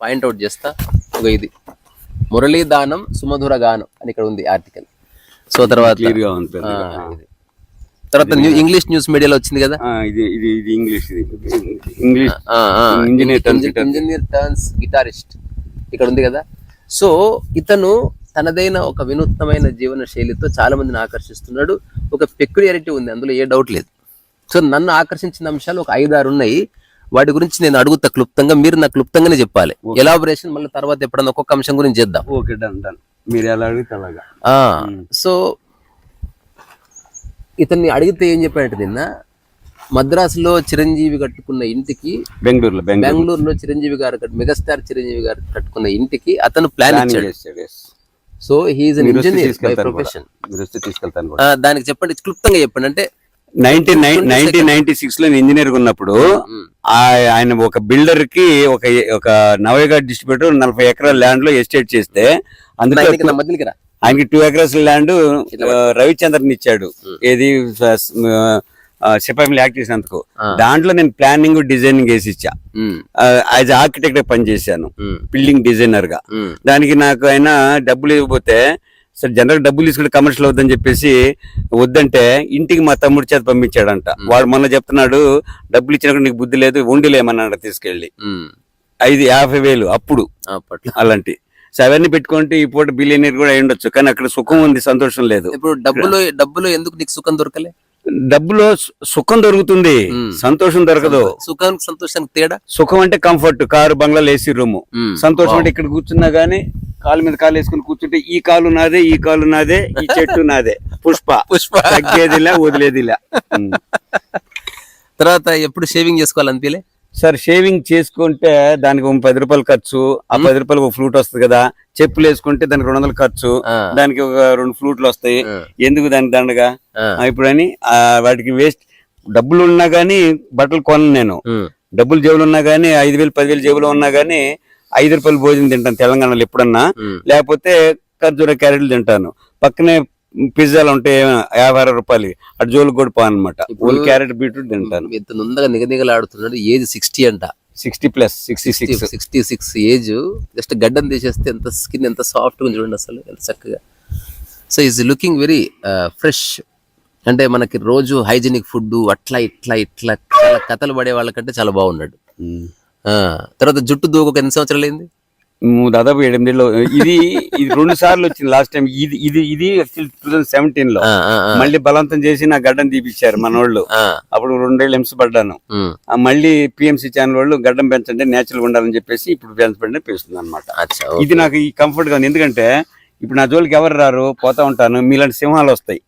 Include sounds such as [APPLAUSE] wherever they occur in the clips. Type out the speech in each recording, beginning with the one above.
Point out చేస్తా. ఒక ఇది. మురళీదానం సుమధుర గానం అని ఇక్కడ ఉంది ఆర్టికల్. సో తర్వాత. తర్వాత ఇంగ్లీష్ న్యూస్ మీడియాలో వచ్చింది కదా? ఇది ఇది ఇది English engineer engineer turns guitarist ఇక్కడ ఉంది కదా? సో ఇతను తనదైన ఒక వినూత్నమైన జీవన శైలితో చాలా మందిని ఆకర్షిస్తున్నాడు. ఒక పెక్యులారిటీ ఉంది అందులో ఏ డౌట్ లేదు. సో నన్ను ఆకర్షించిన అంశాలు ఒక ఐదారు ఉన్నాయి. వాటి గురించి నేను అడుగుతా క్లుప్తంగా మీరు నాకు క్లుప్తంగానే చెప్పాలి. ఎలాబరేషన్ మళ్ళీ తర్వాత ఎప్పుడన్నా ఒక్కొక్క అంశం గురించి చేద్దాం. Okay done done. మీరు ఎలా అడిగితే అలాగా. సో ఇతన్ని అడిగితే ఏం చెప్పాడంటే నిన్న మద్రాసులో చిరంజీవి కట్టుకున్న ఇంటికి బెంగళూరులో బెంగళూరు బెంగళూరులో చిరంజీవి గారు మెగాస్టార్ చిరంజీవి గారు కట్టుకున్న ఇంటికి అతను plan. So he's engineer by తీసుకెళ్తాను. ప్రొఫెషన్ దానికి చెప్పండి క్లుప్తంగా చెప్పండి. అంటే నైన్టీన్ నైన్టీన్ నైన్టీ సిక్స్లో ఇంజనీర్ ఉన్నప్పుడు ఆయన ఒక బిల్డర్కి ఒక ఒక నవయగా డిస్ట్రిబ్యూటర్ నలభై ఎకరాల ల్యాండ్లో ఎస్టేట్ చేస్తే ఆయనకి టూ ఎకరాస్ ల్యాండ్ రవిచంద్రన్ ఇచ్చాడు. ఏది సిపాయి యాక్ట్ చేసినందుకు. దాంట్లో నేను ప్లానింగ్ డిజైనింగ్ వేసి ఇచ్చా యాజ్ ఆర్కిటెక్ట్ పని చేశాను ఉమ్, బిల్డింగ్ డిజైనర్గా దానికి నాకు ఆయన డబ్బులు ఇవ్వకపోతే సరే జనరల్ డబ్బులు తీసుకుంటే కమర్షియల్ అవుతుందని చెప్పేసి వద్దంటే ఇంటికి మా తమ్ముడి చేత పంపించాడంట. వాడు మొన్న చెప్తున్నాడు డబ్బులు ఇచ్చినప్పుడు నీకు బుద్ధి లేదు ఉండిలేమన్నాడు తీసుకెళ్ళి. ఐదు యాభై వేలు అప్పుడు అలాంటి. సో అవన్నీ పెట్టుకుంటే ఈ పూట బిలియనీర్ కూడా అయి ఉండొచ్చు కానీ అక్కడ సుఖం ఉంది సంతోషం లేదు. ఇప్పుడు డబ్బులో డబ్బులో ఎందుకు నీకు సుఖం దొరకలే? డబ్బులో సుఖం దొరుకుతుంది సంతోషం దొరకదు. సుఖానికి సంతోషానికి తేడా? సుఖం అంటే కంఫర్ట్ కారు బంగ్లాలో ఏసీ రూము. సంతోషం అంటే ఇక్కడ కూర్చున్నా గానీ కాలు మీద కాలు వేసుకుని కూర్చుంటే ఈ కాలు నాదే ఈ కాలు నాదే ఈ చెట్టు నాదే. పుష్ప. [LAUGHS] పుష్ప. తగ్గేదిలా వదిలేదిలా. తర్వాత ఎప్పుడు షేవింగ్ చేసుకోవాలనిపించలే సార్ షేవింగ్ చేసుకుంటే దానికి ఒక పది రూపాయలు ఖర్చు ఆ పది రూపాయలు ఒక ఫ్లూట్ వస్తుంది కదా చెప్పులు వేసుకుంటే దానికి రెండు వందలు ఖర్చు. దానికి ఒక రెండు ఫ్లూట్లు వస్తాయి. ఎందుకు దానికి దండగా? ఇప్పుడని ఆ, వాటికి వేస్ట్ డబ్బులు ఉన్నా గానీ బట్టలు కొనను నేను. డబ్బులు జేబులు ఉన్నా గానీ ఐదు వేలు పదివేలు జేబులో ఉన్నా గానీ ఐదు రూపాయలు భోజనం తింటాను తెలంగాణలో ఎప్పుడన్నా. లేకపోతే ఖర్జూర క్యారెట్లు తింటాను. పక్కనే పిజ్జాలు ఉంటాయి యాభై అరవై రూపాయలు. అటు జోలు కూడా పోను అనమాట క్యారెట్ బీట్రూట్ తింటాను. ఇంత నుందగా నిగనిగలాడుతున్నాడు ఏజ్ సిక్స్టీ అంట. Sixty plus sixty six. Sixty six age. Just గడ్డం తీసేస్తే ఎంత స్కిన్ ఎంత సాఫ్ట్గా ఉంది చూడండి అసలు ఎంత చక్కగా. So is looking very fresh అంటే మనకి రోజు హైజీనిక్ ఫుడ్ అట్లా ఇట్లా ఇట్లా చాలా కథలు పడే వాళ్ళకంటే చాలా బాగున్నాడు. తర్వాత జుట్టు దూకొక ఎన్ని సంవత్సరాలు అయింది? దాదాపు ఎనిమిదిలో ఇది ఇది రెండు సార్లు వచ్చింది లాస్ట్ టైం ఇది ఇది ఇది టూ థౌసండ్ సెవెంటీన్లో. మళ్ళీ బలవంతం చేసి నా గడ్డం తీపిచ్చారు మన వాళ్ళు అప్పుడు రెండేళ్ళు హింస పడ్డాను. మళ్ళీ పిఎంసీ ఛానల్ వాళ్ళు గడ్డం పెంచండి నేచురల్ ఉండాలని చెప్పేసి ఇప్పుడు పెంచబడి పెంచుతుంది అనమాట ఇది నాకు ఈ కంఫర్ట్గా ఉంది. ఎందుకంటే ఇప్పుడు నా జోలికి ఎవరు రారు? పోతా ఉంటాను. మీలాంటి సింహాలు వస్తాయి.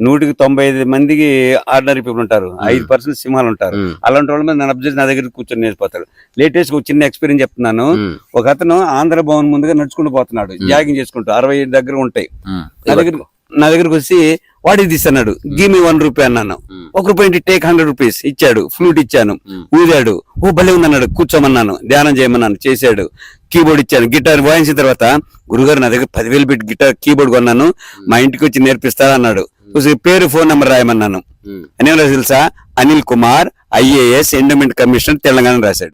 నూటికి తొంభై ఐదు మందికి ఆర్డినరీ పీపుల్ ఉంటారు. ఐదు పర్సెంట్ సింహాలు ఉంటారు. అలాంటి వాళ్ళ మీద నన్ను అబ్జర్వ్ నా దగ్గర కూర్చొని నేర్చుకోతాడు. లేటెస్ట్ ఒక చిన్న ఎక్స్పీరియన్స్ చెప్తున్నాను. ఒక అతను ఆంధ్ర భవన్ ముందుగా నడుచుకుంటూ పోతున్నాడు. జాగింగ్ చేసుకుంటూ అరవై దగ్గర ఉంటాయి. నా దగ్గర నా దగ్గరకు వచ్చి వాడి తీస్తున్నాడు. గివ్ మీ వన్ రూపీ అన్నాను. ఒక రూపాయి టేక్ హండ్రెడ్ రూపీస్ ఇచ్చాడు. ఫ్లూట్ ఇచ్చాను. ఊదాడు. ఓ భలే ఉందన్నాడు. కూర్చోమన్నాను. ధ్యానం చేయమన్నాను. చేశాడు. కీబోర్డ్ ఇచ్చాను. గిటార్ వాయించిన తర్వాత గురుగారు నా దగ్గర పదివేలు పెట్టి గిటార్ కీబోర్డ్ కొన్నాను. మా ఇంటికి వచ్చి నేర్పిస్తారా అన్నాడు పేరు ఫోన్ నెంబర్ రాయమన్నాను. అని తెలుసా? Anil Kumar IAS endowment commissioner Telangana రాశాడు.